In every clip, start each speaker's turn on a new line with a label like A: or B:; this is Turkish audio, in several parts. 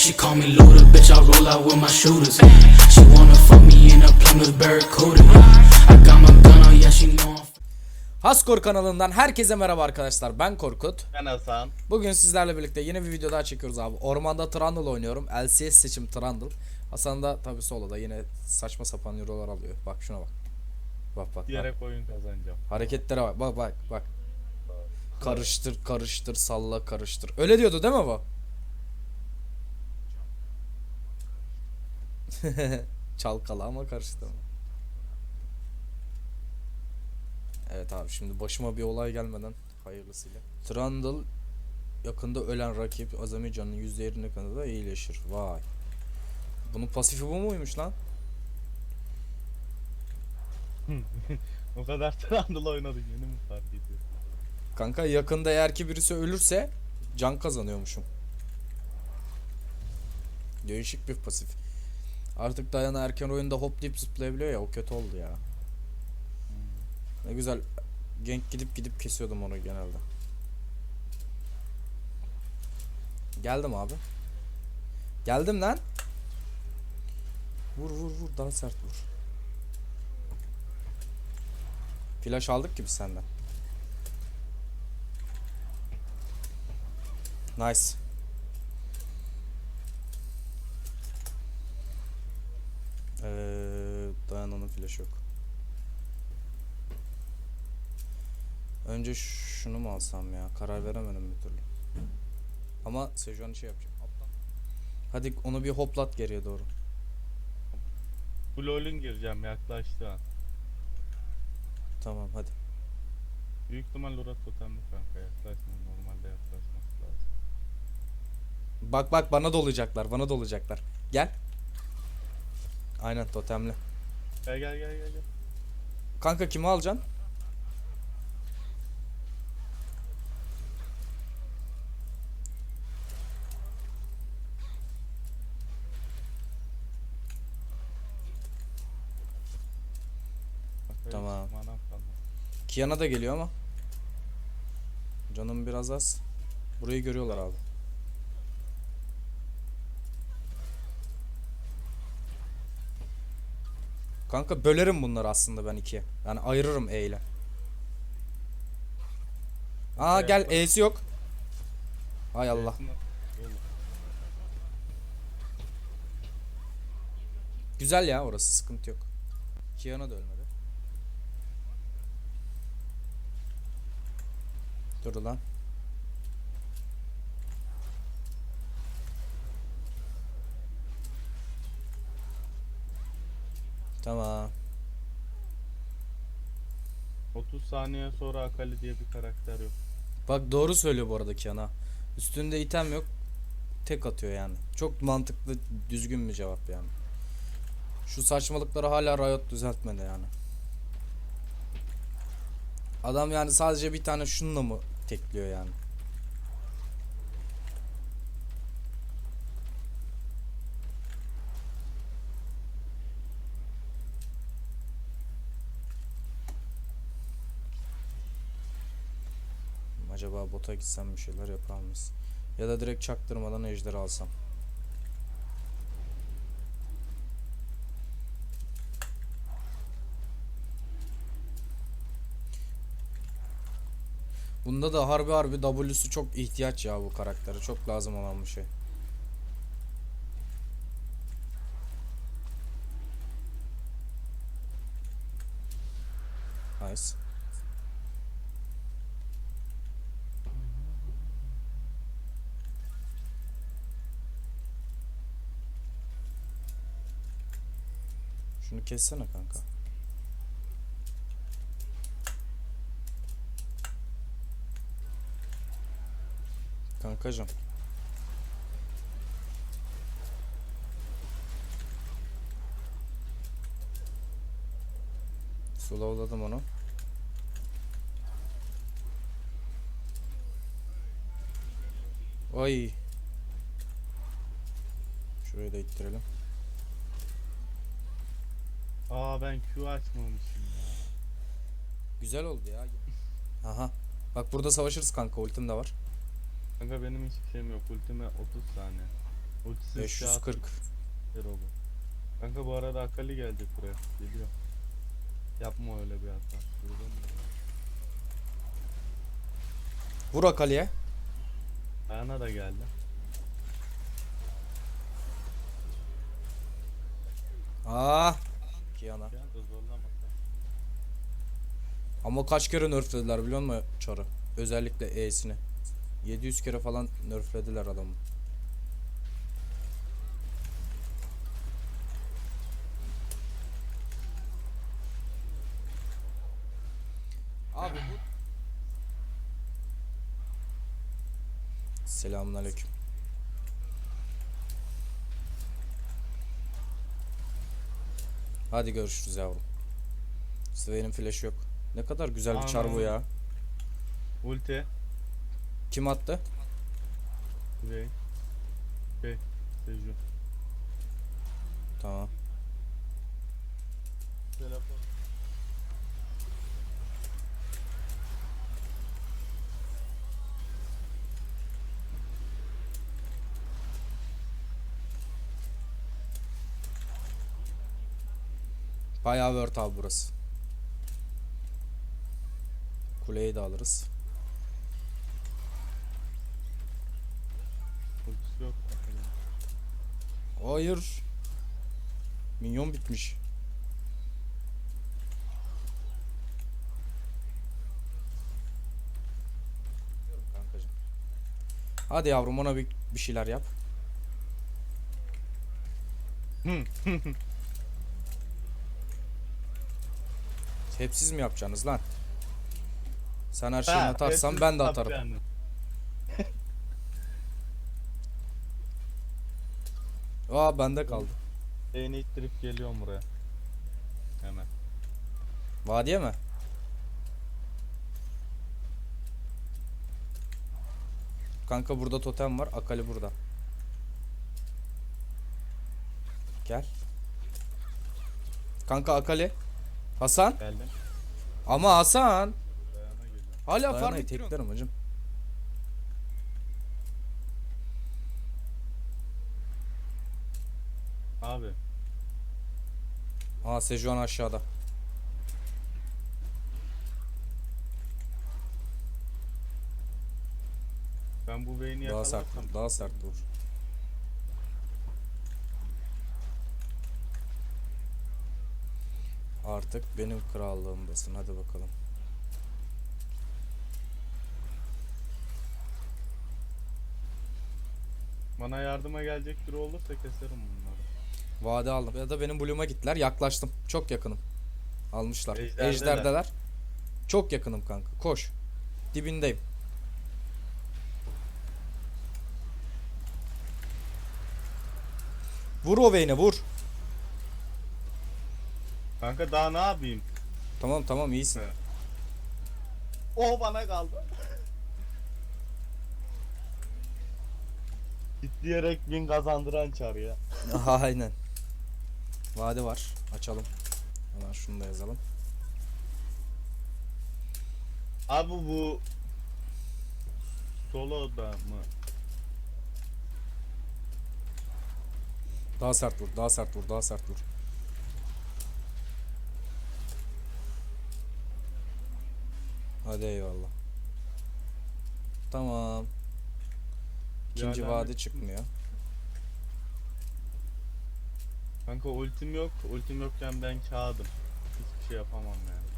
A: She call me Luda, bitch, I roll out with my shooters. She wanna fuck me in a Plymouth Barracuda. I got my gun on, yeah, she know I'm
B: Haskor kanalından herkese merhaba arkadaşlar. Ben Korkut.
C: Ben Hasan.
B: Bugün sizlerle birlikte yeni bir video daha çekiyoruz abi. Ormanda Trundle oynuyorum. LCS seçim Trundle. Hasan da tabi soloda yine saçma sapan eurolar alıyor. Bak şuna bak. Bak bak bak.
C: Diyerek oyun kazanacağım.
B: Hareketlere bak. Bak bak bak. Karıştır karıştır salla karıştır. Öyle diyordu değil mi bu? Çalkala ama karıştırma. Evet abi şimdi başıma bir olay gelmeden hayırlısıyla. Trundle yakında ölen rakip Azami canının %20'ne kadar da iyileşir. Vay. Bunun pasifi bu muymuş lan?
C: O kadar Trundle oynadık yeni mi fark ediyor?
B: Kanka yakında eğer ki birisi ölürse can kazanıyormuşum. Değişik bir pasif. Artık Dayana erken oyunda hoplayıp zıplayabiliyor ya o kötü oldu ya. Ne güzel genk gidip gidip kesiyordum onu genelde. Geldim abi. Geldim lan. Vur vur vur daha sert vur. Flash aldık gibi senden. Nice. Flash yok. Önce şunu mu alsam ya? Karar veremedim bir türlü. Ama Sejuani şey yapacağım. Atla. Hadi onu bir hoplat geriye doğru.
C: Bu LoL'ün gireceğim yaklaştı an.
B: Tamam hadi.
C: Büyük ihtimal Lura totemli kanka yaklaşmıyor. Normalde yaklaşması lazım.
B: Bak bak bana dolacaklar, bana dolacaklar. Gel. Aynen totemli.
C: Gel gel gel gel. gel.
B: Kanka kimi alacaksın? Tamam. Kiana da geliyor ama. Canım biraz az. Burayı görüyorlar abi. Kanka bölerim bunları aslında ben ikiye. Yani ayırırım E ile. Aa
C: Evet,
B: gel. E'si yok. Hay Allah. Güzel ya orası sıkıntı yok. Kiana da ölmedi. Dur lan. Tamam.
C: 30 saniye sonra Akali diye bir karakter yok.
B: Bak doğru söylüyor bu arada Kiana. Üstünde item yok. Tek atıyor yani. Çok mantıklı, düzgün bir cevap yani. Şu saçmalıkları hala Riot düzeltmedi yani. Adam yani sadece bir tane şununla mı tekliyor yani? Acaba bota gitsem bir şeyler yapar mıyız? Ya da direkt çaktırmadan ejderi alsam. Bunda da harbi harbi W'su çok ihtiyaç ya bu karaktere. Çok lazım olan bir şey. Nice. Şunu kessene kanka. Kankacım. Slowladım onu. Ay. Şurayı da ittirelim.
C: Aa ben Q açmamışım ya.
B: Güzel oldu ya. Aha. Bak burada savaşırız kanka ultim de var.
C: Kanka benim hiçbir şeyim yok. Ultime 30 saniye. Ultisiz
B: 540.
C: Ver oğlum. Kanka bu arada Akali gelecek buraya. Geliyor. Yapma öyle bir hata.
B: Vur Akali'ye.
C: Ayağına da geldi.
B: Ah. Ama kaç kere nerflediler biliyor musun çarı? Özellikle E'sini. 700 kere falan nerflediler adamı. Abi bu Selamünaleyküm. Hadi görüşürüz yavrum. Sven'in flash'ı yok. Ne kadar güzel bir çar bu ya.
C: Ulti.
B: Kim attı?
C: Kuzey. Şey. Seju.
B: Tamam.
C: Telefon.
B: Bayağı word abi burası. Kuleyi de alırız.
C: Ultisi yok.
B: Hayır. Minyon bitmiş. Hadi yavrum ona bir, bir şeyler yap. Hep siz mi yapacaksınız lan? Sen her şeyi
C: Ha,
B: atarsan
C: hepsi
B: ben de atarım.
C: yani.
B: Aa bende kaldı.
C: Beyni ittirip geliyorum buraya. Hemen.
B: Vadiye mi? Kanka burada totem var. Akali burada. Gel. Kanka Akali. Hasan.
C: Geldim.
B: Ama Hasan. Hala farm teklerim hocam.
C: Abi.
B: Aa Sejuani aşağıda.
C: Ben bu beyni
B: Daha sert vur. Daha sert vur. Artık benim krallığımdasın. Hadi bakalım.
C: Bana yardıma gelecek biri olursa keserim bunları.
B: Vade aldım. Ya da benim Bloom'a gittiler. Yaklaştım. Çok yakınım. Almışlar.
C: Ejderdeler.
B: Ejderdeler. Çok yakınım kanka. Koş. Dibindeyim. Vur o Vayne'e vur.
C: Kanka daha ne yapayım?
B: Tamam tamam iyisin.
C: O bana kaldı. Gitleyerek bin kazandıran ya.
B: Aynen. Vade var. Açalım. Hemen şunu da yazalım.
C: Abi bu solo da mı?
B: Daha sert vur. Daha sert vur. Daha sert vur. Hadi eyvallah. Tamam. İkinci vade çıkmıyor.
C: Kanka ultim yok. Ultim yokken ben kağıdım. Hiçbir şey yapamam yani.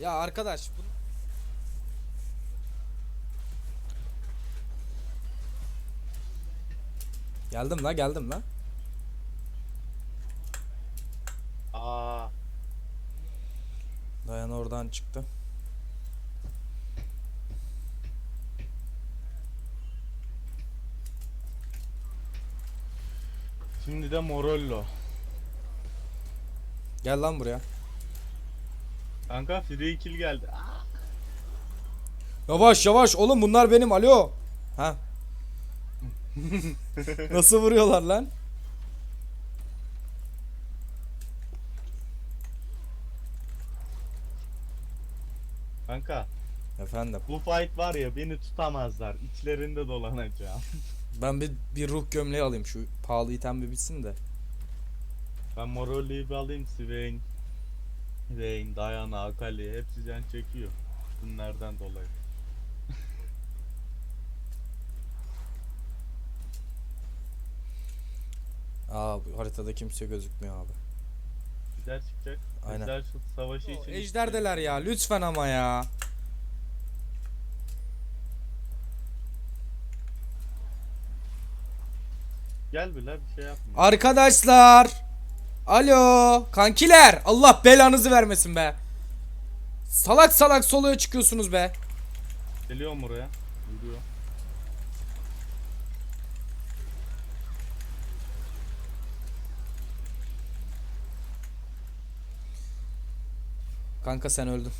B: Ya arkadaş bu... Geldim la geldim la.
C: Aa,
B: Dayan oradan çıktı.
C: Şimdi de Morello.
B: Gel lan buraya.
C: Kanka free kill geldi.
B: Yavaş yavaş oğlum bunlar benim alo. Ha. Nasıl vuruyorlar lan?
C: Kanka
B: Efendim.
C: Bu fight var ya beni tutamazlar. İçlerinde dolanacağım.
B: Ben bir, bir ruh gömleği alayım şu pahalı item bir bitsin de.
C: Ben Moroli'yi bir alayım. Swain, Vayne, Diana, Akali hepsi can çekiyor. Bunlardan dolayı.
B: Aa bu haritada kimse gözükmüyor abi.
C: Ejder çıkacak.
B: Aynen.
C: Ejder şu savaşı için.
B: Ejderdeler ya lütfen ama ya.
C: Gel bile bir şey yapma.
B: Arkadaşlar. Alo. Kankiler. Allah belanızı vermesin be. Salak salak soluya çıkıyorsunuz be.
C: Geliyorum buraya. Yürüyor.
B: Kanka sen öldün.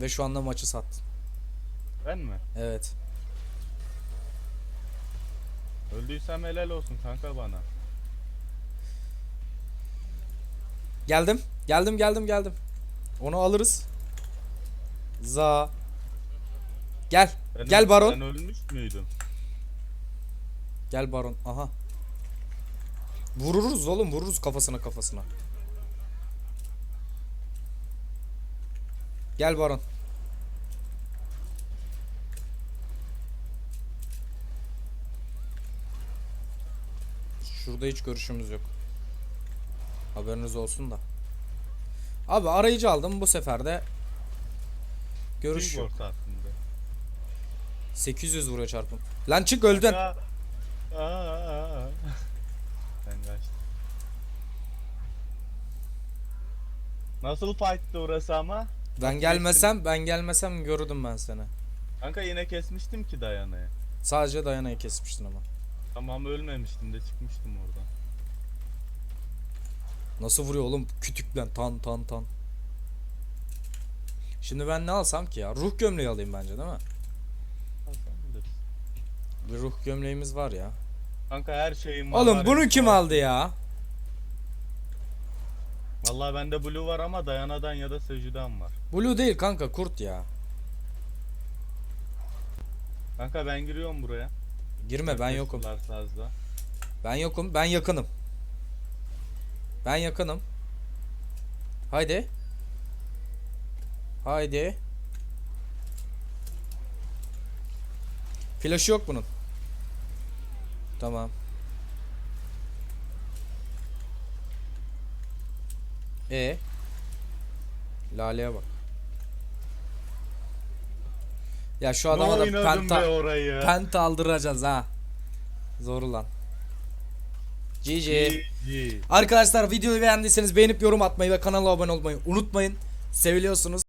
B: Ve şu anda maçı sattın.
C: Ben mi?
B: Evet.
C: Öldüysem helal olsun kanka bana.
B: Geldim. Geldim geldim geldim. Onu alırız. Za. Gel.
C: Ben
B: Gel baron.
C: Ben ölmüş müydüm?
B: Gel baron. Aha. Vururuz oğlum vururuz kafasına kafasına. Gel baron. Şurada hiç görüşümüz yok. Haberiniz olsun da. Abi arayıcı aldım bu sefer de görüş yok.
C: Teamwork aslında.
B: 800 vuruyor çarpım. Lan çık öldün.
C: Aa, aa, aa. Ben kaçtım. Nasıl fight'tı orası ama?
B: Ben gelmesem ben gelmesem görürdüm ben seni.
C: Kanka yine kesmiştim ki dayanayı.
B: Sadece dayanayı kesmiştin ama.
C: Tamam ölmemiştim de çıkmıştım oradan.
B: Nasıl vuruyor oğlum kütüklen tan tan tan. Şimdi ben ne alsam ki ya? Ruh gömleği alayım bence değil mi? Bir ruh gömleğimiz var ya.
C: Kanka her şeyim var.
B: Oğlum bunu kim aldı ya?
C: Vallahi bende blue var ama Dayana'dan ya da Seju'dan var.
B: Blue değil kanka kurt ya.
C: Kanka ben giriyorum buraya.
B: Girme ben yokum.
C: Sazda.
B: Ben yokum. Ben yakınım. Ben yakınım. Haydi. Haydi. Flaşı yok bunun. Tamam. E. Lale'ye bak. Ya şu adama
C: ne
B: da penta penta aldıracağız ha. Zor ulan. GG.
C: GG.
B: Arkadaşlar videoyu beğendiyseniz beğenip yorum atmayı ve kanala abone olmayı unutmayın. Seviliyorsunuz.